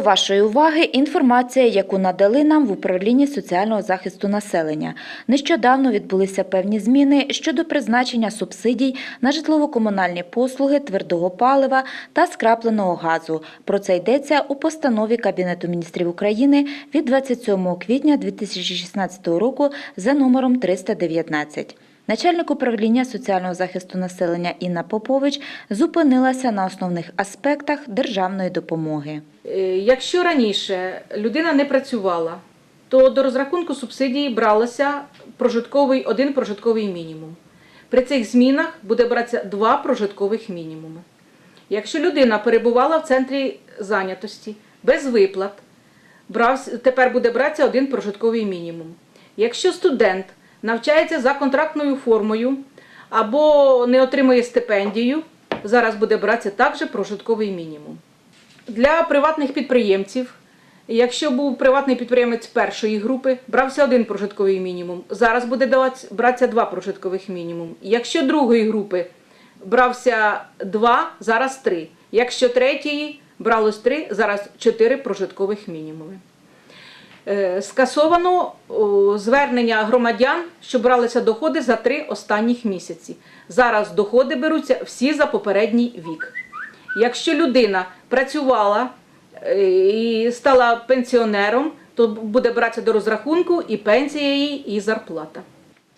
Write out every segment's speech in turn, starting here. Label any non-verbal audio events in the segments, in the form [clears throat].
Вашої уваги інформація, яку надали нам в управлінні соціального захисту населення. Нещодавно відбулися певні зміни щодо призначення субсидій на житлово-комунальні послуги твердого палива та скрапленого газу. Про це йдеться у постанові Кабінету міністрів України від 27 квітня 2016 року за номером 319. Начальник управління соціального захисту населення Інна Попович зупинилася на основних аспектах державної допомоги. Е, Якщо раніше людина не працювала, то до розрахунку субсидії бралося прожитковий один прожитковий мінімум. При цих змінах буде братися два прожиткових мінімуми. Якщо людина перебувала в центрі зайнятості без виплат, тепер буде братися один прожитковий мінімум. Якщо студент навчається за контрактною формою або не отримує стипендію, зараз буде братися також прожитковий мінімум. Для приватних підприємців, якщо був приватний підприємець першої групи, брався один прожитковий мінімум. Зараз буде братися два прожиткових мінімум. Якщо другої групи брався два, зараз три. Якщо третьої бралось три, зараз чотири прожиткових мінімуми. Е, Скасовано звернення громадян, що бралися доходи за три останніх місяці. Зараз доходи беруться всі за попередній вік. Якщо людина працювала е, і стала пенсіонером, то буде братися до розрахунку і пенсія її, і зарплата.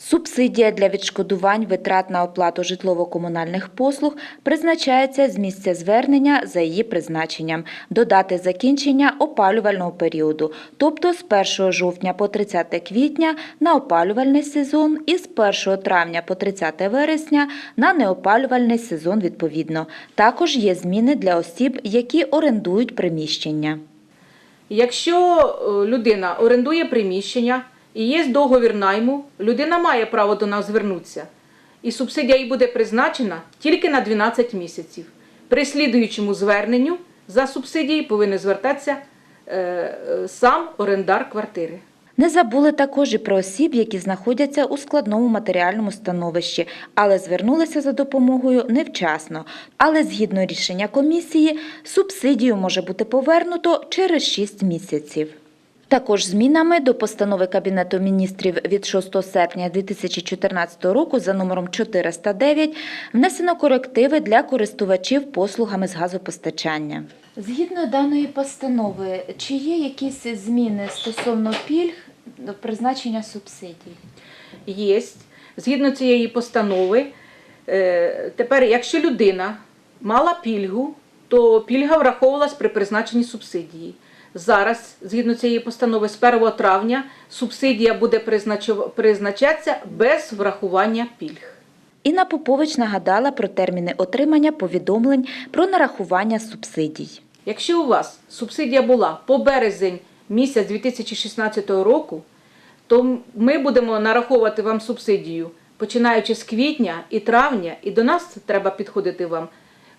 Субсидія для відшкодувань витрат на оплату житлово-комунальних послуг призначається з місця звернення за її призначенням до дати закінчення опалювального періоду, тобто з 1 жовтня по 30 квітня на опалювальний сезон і з 1 травня по 30 вересня на неопалювальний сезон відповідно. Також є зміни для осіб, які орендують приміщення. Якщо е, людина орендує приміщення і є договір найму, людина має право до нас звернутися. І субсидія їй буде призначена тільки на 12 місяців. При слідуючому зверненню за субсидії повинен звертатися е, сам орендар квартири. Не забули також і про осіб, які знаходяться у складному матеріальному становищі, але звернулися за допомогою невчасно. Але згідно рішення комісії, субсидію може бути повернуто через 6 місяців. Також змінами до постанови Кабінету міністрів від 6 серпня 2014 року за номером 409 внесено корективи для користувачів послугами з газопостачання. Згідно даної постанови, чи є якісь зміни стосовно пільг до призначення субсидій? є. Згідно цієї постанови, е, тепер, якщо людина мала пільгу, то пільга враховувалась при призначенні субсидії. Зараз, згідно цієї постанови, з 1 травня субсидія буде призначатися без врахування пільг. Інна Попович нагадала про терміни отримання повідомлень про нарахування субсидій. Якщо у вас субсидія була по березень місяць 2016 року, то ми будемо нараховувати вам субсидію починаючи з квітня і травня, і до нас треба підходити вам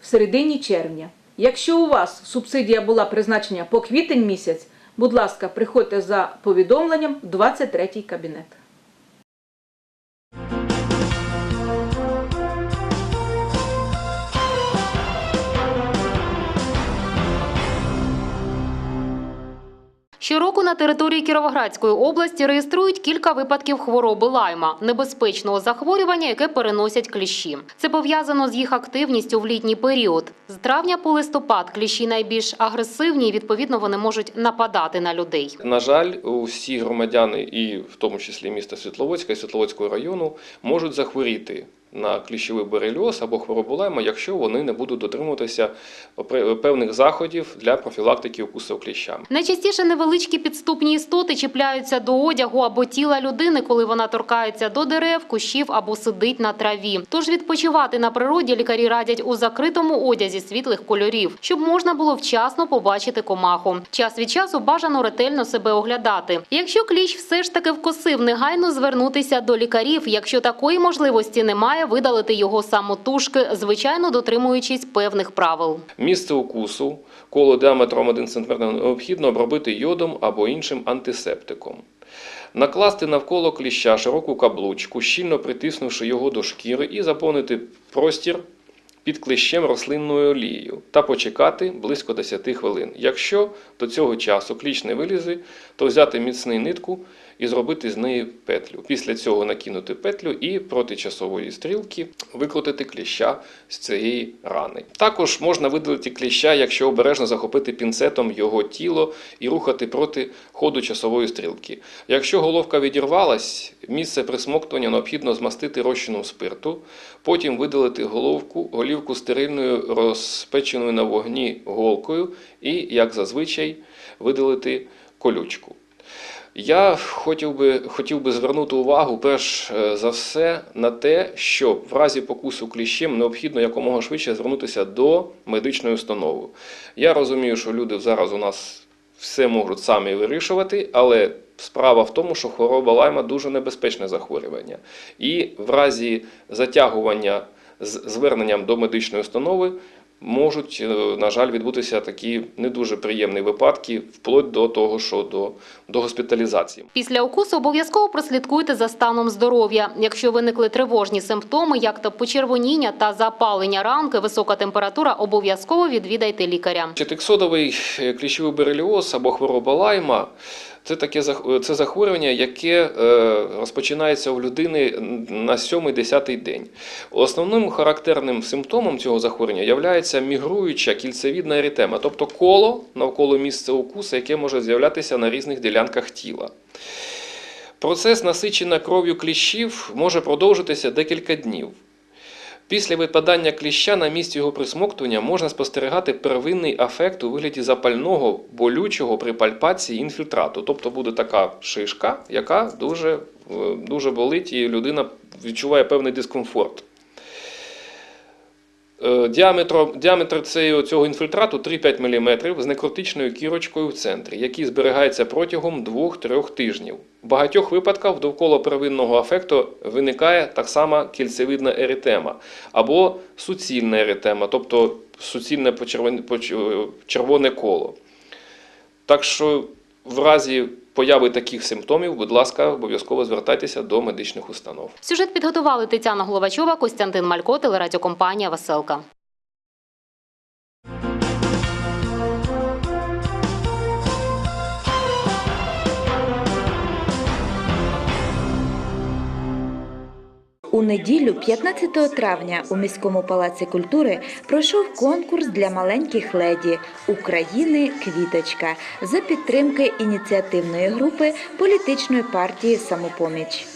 в середині червня. Якщо у вас субсидія була призначена по квітень місяць, будь ласка, приходьте за повідомленням в 23 кабінет. Щороку на території Кіровоградської області реєструють кілька випадків хвороби лайма, небезпечного захворювання, яке переносять кліщі. Це пов'язано з їх активністю в літній період. З травня по листопад кліщі найбільш агресивні, і відповідно вони можуть нападати на людей. На жаль, усі громадяни, і в тому числі міста Світловодська і Світловодського району, можуть захворіти на кліщовий борельоз або хворобу лайма, якщо вони не будуть дотримуватися певних заходів для профілактики укусу кліщами. Найчастіше невеличкі підступні істоти чіпляються до одягу або тіла людини, коли вона торкається до дерев, кущів або сидить на траві. Тож відпочивати на природі лікарі радять у закритому одязі світлих кольорів, щоб можна було вчасно побачити комаху. Час від часу бажано ретельно себе оглядати. Якщо кліщ все ж таки вкосив, негайно звернутися до лікарів. Якщо такої можливості немає, видалити його самотужки, звичайно дотримуючись певних правил. Місце укусу, коло діаметром 1 см необхідно обробити йодом або іншим антисептиком. Накласти навколо кліща широку каблучку, щільно притиснувши його до шкіри і заповнити простір під клещем рослинною олією та почекати близько 10 хвилин. Якщо до цього часу кліщ не вилізе, то взяти міцний нитку і зробити з неї петлю. Після цього накинути петлю і проти часової стрілки викрутити кліща з цієї рани. Також можна видалити кліща, якщо обережно захопити пінцетом його тіло і рухати проти ходу часової стрілки. Якщо головка відірвалась, місце присмоктування необхідно змастити розчином спирту, потім видалити головку, голівку стерильною розпеченою на вогні голкою і, як зазвичай, видалити колючку. Я хотів би, хотів би звернути увагу перш е, за все на те, що в разі покусу кліщем необхідно якомога швидше звернутися до медичної установи. Я розумію, що люди зараз у нас все можуть самі вирішувати, але справа в тому, що хвороба лайма дуже небезпечне захворювання. І в разі затягування з зверненням до медичної установи можуть, е, на жаль, відбутися такі не дуже приємні випадки, вплоть до того, що до, до госпіталізації. Після укусу обов'язково прослідкуйте за станом здоров'я. Якщо виникли тривожні симптоми, як то почервоніння та запалення ранки, висока температура, обов'язково відвідайте лікаря. Тексодовий е, кліщовий береліоз або хвороба лайма це таке це захворювання, яке е, розпочинається у людини на 7-10 день. Основним характерним симптомом цього захворювання є мігруюча кільцевідна еритема, тобто коло навколо місця укусу, яке може з'являтися на різних ділянках тіла. Процес насичення кров'ю кліщів може продовжитися декілька днів. Після випадання кліща на місці його присмоктування можна спостерігати первинний афект у вигляді запального, болючого при пальпації інфільтрату. Тобто буде така шишка, яка дуже, е, дуже болить, і людина відчуває певний дискомфорт. Е, Діаметр, діаметр цього, інфільтрату 3-5 мм з некротичною кірочкою в центрі, який зберігається протягом 2-3 тижнів. В багатьох випадках довкола первинного афекту виникає так само кільцевидна еритема або суцільна еритема, тобто суцільне почервоне, поч- червоне коло. Так що в разі появи таких симптомів, будь ласка, обов'язково звертайтеся до медичних установ. Сюжет підготували Тетяна Головачова, Костянтин Малько, телерадіокомпанія «Веселка». У неділю, 15 травня, у міському палаці культури пройшов конкурс для маленьких леді України Квіточка за підтримки ініціативної групи політичної партії Самопоміч.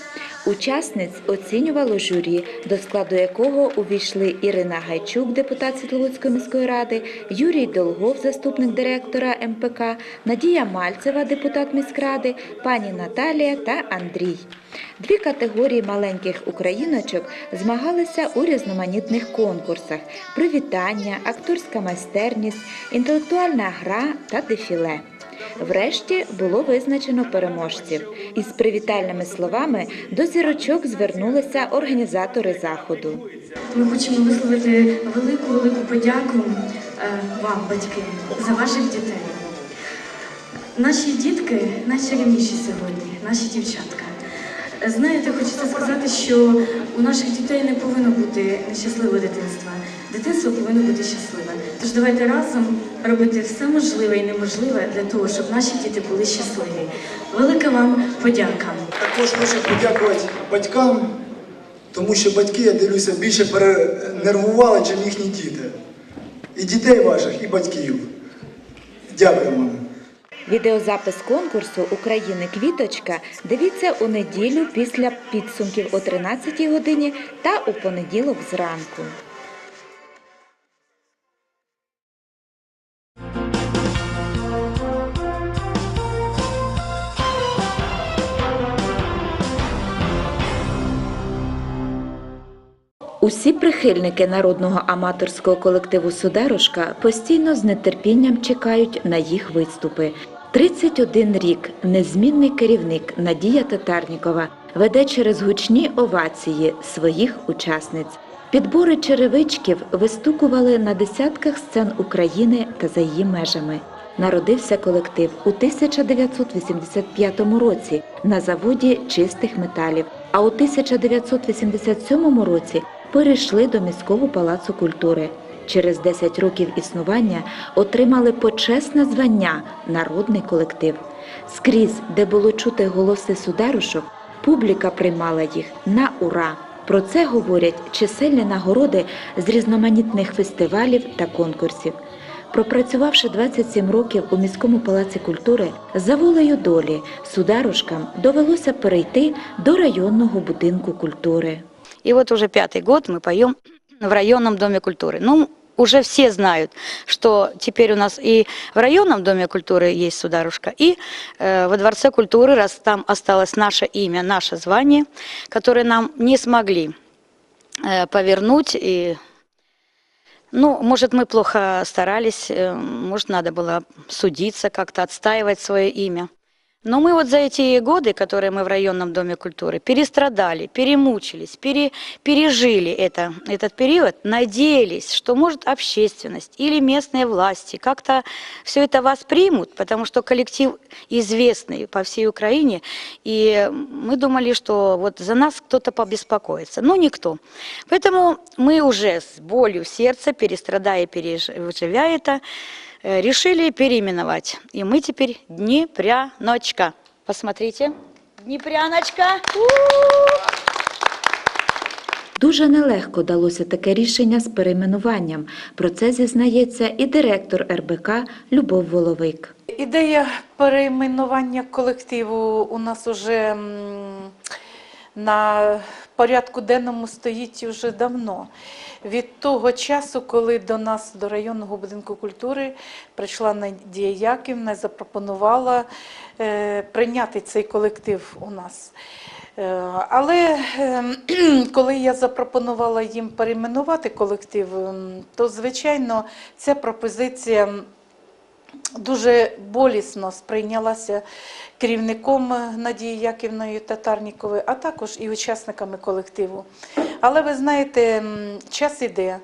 Учасниць оцінювало журі, до складу якого увійшли Ірина Гайчук, депутат Світловодської міської ради, Юрій Долгов, заступник директора МПК, Надія Мальцева, депутат міськради, пані Наталія та Андрій. Дві категорії маленьких україночок змагалися у різноманітних конкурсах: привітання, акторська майстерність, інтелектуальна гра та дефіле. Врешті було визначено переможців. Із привітальними словами до зірочок звернулися організатори заходу. Ми хочемо висловити велику велику подяку е, вам, батьки, за ваших дітей. Наші дітки найчарівніші сьогодні, наші дівчатка. Знаєте, хочеться сказати, що у наших дітей не повинно бути нещасливе дитинство. Дитинство повинно бути щасливе. Тож давайте разом робити все можливе і неможливе для того, щоб наші діти були щасливі. Велика вам подяка. Також хочу подякувати батькам, тому що батьки, я дивлюся, більше перенервували, ніж їхні діти. І дітей ваших, і батьків. Дякую вам. Відеозапис конкурсу України Квіточка дивіться у неділю після підсумків о 13-й годині та у понеділок зранку. Усі прихильники народного аматорського колективу Сударушка постійно з нетерпінням чекають на їх виступи. 31 рік незмінний керівник Надія Татарнікова веде через гучні овації своїх учасниць. Підбори черевичків вистукували на десятках сцен України та за її межами. Народився колектив у 1985 році на заводі чистих металів, а у 1987 році перейшли до міського палацу культури Через 10 років існування отримали почесне звання Народний колектив. Скрізь, де було чути голоси сударушок, публіка приймала їх на ура. Про це говорять чисельні нагороди з різноманітних фестивалів та конкурсів. Пропрацювавши 27 років у міському палаці культури, за волею долі сударушкам довелося перейти до районного будинку культури. И вот уже пятый год мы поем в районном доме культуры. Ну, уже все знают, что теперь у нас и в районном доме культуры есть сударушка, и э, во дворце культуры, раз там осталось наше имя, наше звание, которое нам не смогли э, повернуть и ну, может, мы плохо старались, э, может, надо было судиться, как-то отстаивать свое имя. Но мы вот за эти годы, которые мы в районном доме культуры, перестрадали, перемучились, пере- пережили это, этот период, надеялись, что может общественность или местные власти как-то все это воспримут, потому что коллектив известный по всей Украине, и мы думали, что вот за нас кто-то побеспокоится, но никто. Поэтому мы уже с болью в сердце, перестрадая переживя это, решили переименовать. И мы теперь Днепряночка. Посмотрите. Днепряночка. Дуже нелегко далося таке рішення з перейменуванням. Про це зізнається і директор РБК Любов Воловик. Ідея перейменування колективу у нас уже на порядку денному стоїть вже давно. Від того часу, коли до нас, до районного будинку культури, прийшла Надія Яківна і запропонувала е, прийняти цей колектив у нас. Е, Але е, [clears throat] коли я запропонувала їм перейменувати колектив, то звичайно ця пропозиція дуже болісно сприйнялася керівником Надії Яківною Татарніковою, а також і учасниками колективу. Але ви знаєте, час іде,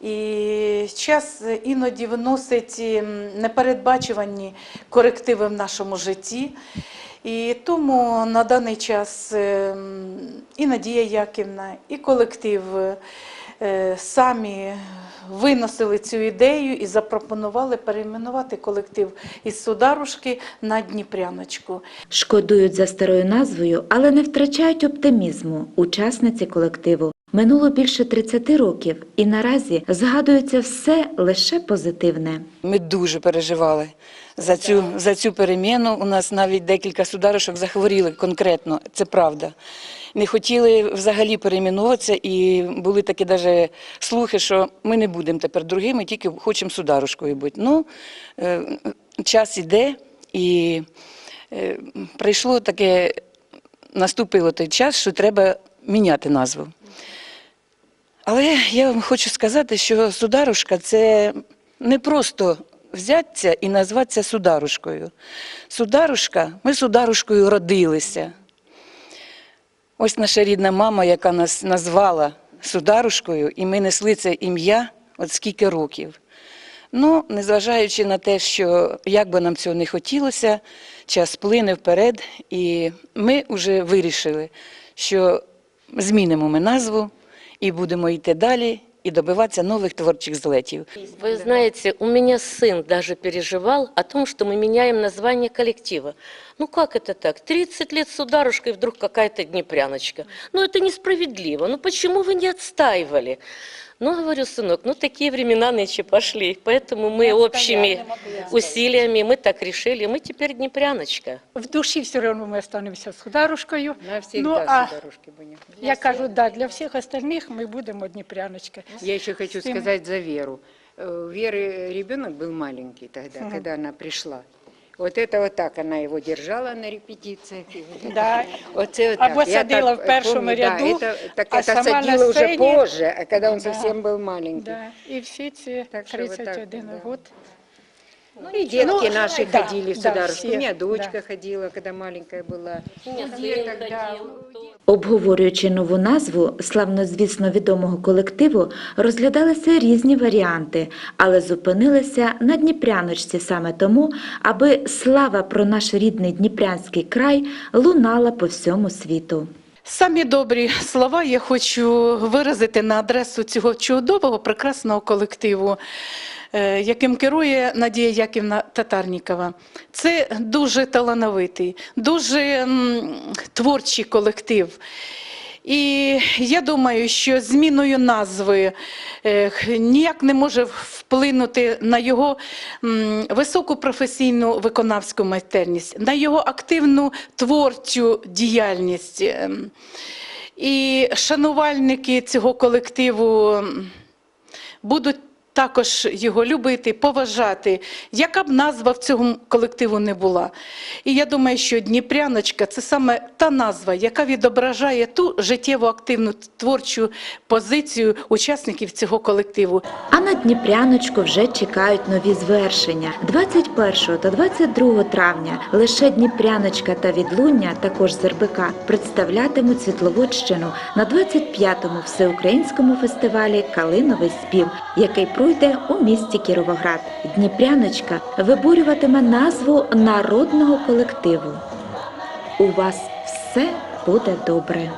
і час іноді вносить непередбачувані корективи в нашому житті. І тому на даний час е, і Надія Яківна, і колектив самі виносили цю ідею і запропонували перейменувати колектив із Сударушки на Дніпряночку. Шкодують за старою назвою, але не втрачають оптимізму учасниці колективу. Минуло більше 30 років, і наразі згадується все лише позитивне. Ми дуже переживали за цю, за цю переміну. У нас навіть декілька сударишок захворіли конкретно, це правда. Не хотіли взагалі перейменуватися, і були такі даже слухи, що ми не будемо тепер другими, тільки хочемо сударушкою бути. Ну, е, час іде, і е, прийшло таке, наступило той час, що треба міняти назву. Але я вам хочу сказати, що сударушка це не просто взяться і назватися сударушкою. Сударушка, ми сударушкою родилися. Ось наша рідна мама, яка нас назвала сударушкою, і ми несли це ім'я от скільки років. Ну, незважаючи на те, що як би нам цього не хотілося, час плине вперед, і ми вже вирішили, що змінимо ми назву і будемо йти далі і добиватися нових творчих злетів. Вы знаете, у меня сын даже переживал о том, что мы меняем название коллектива. Ну как это так? 30 лет сударушкой, вдруг какая-то днепряночка. Ну это несправедливо. Ну почему вы не отстаивали? Ну, говорю, сынок, ну такие времена нынче пошли, поэтому мы общими усилиями, мы так решили, мы теперь днепряночка. В душі все одно ми останемося з Хударушкою. Навсегда Ну, а сударушки будем. я кажу, да, для всіх остальних ми будемо Дніпряночки. Я еще хочу Всем- сказать за Веру. Э, У Веры ребенок был маленький тогда, Мгм. когда она пришла. Вот это вот так она его держала на репетициях. и вот [laughs] это. Да. Вот это вот Або так. Я садила так в першому помню, ряду, Да, это, так а это сама на садила уже сцені. позже, а когда он Да. совсем был маленький. Да. І всі ці Так що ви так, 31 да. год. Ну и детки Ну, наши да, ходили в да, сударушку. все, У меня дочка да. ходила, когда маленькая была. У меня Ну, сын деток, да. ходил. Обговорюючи нову назву славнозвісно відомого колективу, розглядалися різні варіанти, але зупинилися на Дніпряночці саме тому, аби слава про наш рідний Дніпрянський край лунала по всьому світу. Самі добрі слова я хочу виразити на адресу цього чудового, прекрасного колективу, яким керує Надія Яківна Татарнікова. Це дуже талановитий, дуже творчий колектив. І я думаю, що зміною назви е, ніяк не може вплинути на його високу професійну виконавську майстерність, на його активну творчу діяльність. Ем, І шанувальники цього колективу будуть також його любити, поважати, яка б назва в цьому колективу не була. І я думаю, що Дніпряночка це саме та назва, яка відображає ту життєво активну творчу позицію учасників цього колективу. А на Дніпряночку вже чекають нові звершення. 21 та 22 травня лише Дніпряночка та Відлуння, також з РБК, представлятимуть Світловодщину на 25-му всеукраїнському фестивалі Калиновий спів, який пройде у місті Кіровоград. Дніпряночка виборюватиме назву народного колективу. У вас все буде добре.